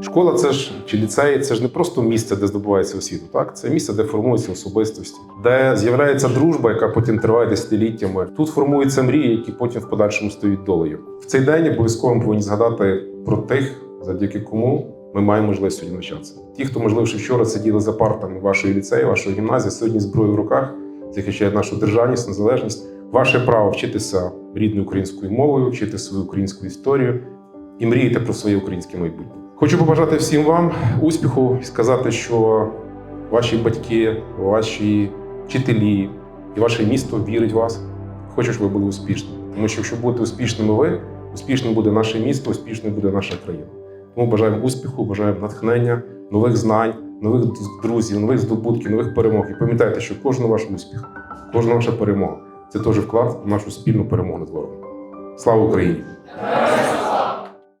Школа це ж чи ліцей, це ж не просто місце, де здобувається освіта. Так, це місце, де формуються особистості, де з'являється дружба, яка потім триває десятиліттями. Тут формуються мрії, які потім в подальшому стають долею. В цей день обов'язково повинні згадати про тих, завдяки кому ми маємо можливість сьогодні навчатися. Ті, хто можливо ще вчора сиділи за партами вашої ліцею, вашої гімназії, сьогодні зброю в руках захищають нашу державність, незалежність. Ваше право вчитися рідною українською мовою, вчити свою українську історію і мріяти про своє українське майбутнє. Хочу побажати всім вам успіху і сказати, що ваші батьки, ваші вчителі і ваше місто вірить в вас. Хочу, щоб ви були успішними. Тому що якщо будете успішними ви, успішним буде наше місто, успішною буде наша країна. Тому бажаємо успіху, бажаємо натхнення, нових знань, нових друзів, нових здобутків, нових перемог. І пам'ятайте, що кожен ваш успіх, кожна ваша перемога це теж вклад в нашу спільну перемогу над ворогом. Слава Україні!